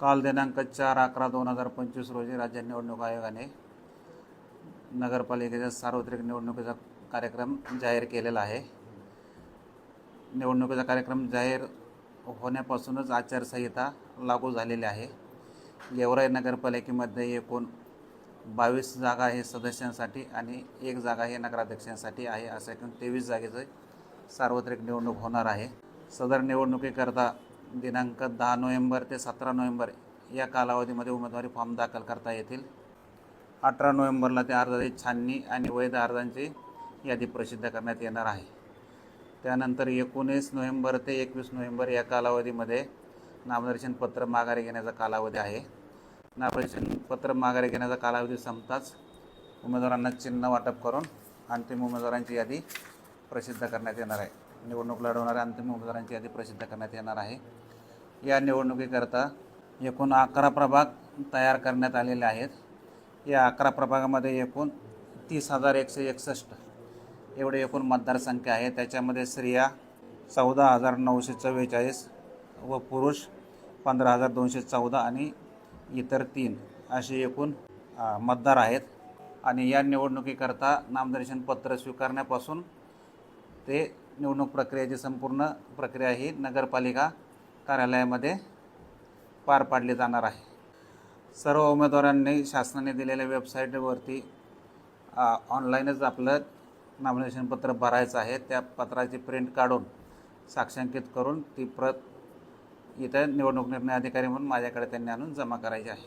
काल दिनांक चार अकरा दोन हजार पंचवीस रोजी राज्य निवडणूक आयोगाने नगरपालिकेच्या सार्वत्रिक निवडणुकीचा कार्यक्रम जाहीर केलेला आहे. निवडणुकीचा कार्यक्रम जाहीर होण्यापासूनच आचारसंहिता लागू झालेली आहे. गेवराई नगरपालिकेमध्ये एकूण बावीस जागा हे सदस्यांसाठी आणि एक जागा हे नगराध्यक्षांसाठी आहे असं एकूण तेवीस जागेचं सार्वत्रिक निवडणूक होणार आहे. सदर निवडणुकीकरता दिनांक दहा नोव्हेंबर ते सतरा नोव्हेंबर या कालावधीमध्ये उमेदवारी फॉर्म दाखल करता येतील. अठरा नोव्हेंबरला ते अर्जाची छाननी आणि वैध अर्जांची यादी प्रसिद्ध करण्यात येणार आहे. त्यानंतर एकोणीस नोव्हेंबर ते एकवीस नोव्हेंबर या कालावधीमध्ये नामदर्शन पत्र माघारी घेण्याचा कालावधी आहे. नामदर्शन पत्र माघारी घेण्याचा कालावधी संपताच उमेदवारांना चिन्ह वाटप करून अंतिम उमेदवारांची यादी प्रसिद्ध करण्यात येणार आहे. निवडणूक लढवणाऱ्या अंतिम उमेदवारांची यादी प्रसिद्ध करण्यात येणार आहे. या निवडणुकीकरता एकूण अकरा प्रभाग तयार करण्यात आलेले आहेत. या अकरा प्रभागामध्ये एकूण तीस हजार एकशे एकसष्ट एवढे एकूण मतदारसंख्या आहे. त्याच्यामध्ये स्त्रिया चौदा हजार नऊशे चव्वेचाळीस व पुरुष पंधरा हजार दोनशे चौदा आणि इतर तीन असे एकूण मतदार आहेत. आणि या निवडणुकीकरता नामदर्शन पत्र स्वीकारण्यापासून ते निवडणूक प्रक्रियेची संपूर्ण प्रक्रिया ही नगरपालिका कार्यालयामध्ये पार पाडली जाणार आहे. सर्व उमेदवारांनी शासनाने दिलेल्या वेबसाईटवरती ऑनलाईनच आपलं नॉमिनेशन पत्र भरायचं आहे. त्या पत्राची प्रिंट काढून साक्षांकित करून ती प्रत इथं निवडणूक निर्णय अधिकारी म्हणून माझ्याकडे त्यांनी आणून जमा करायची आहे.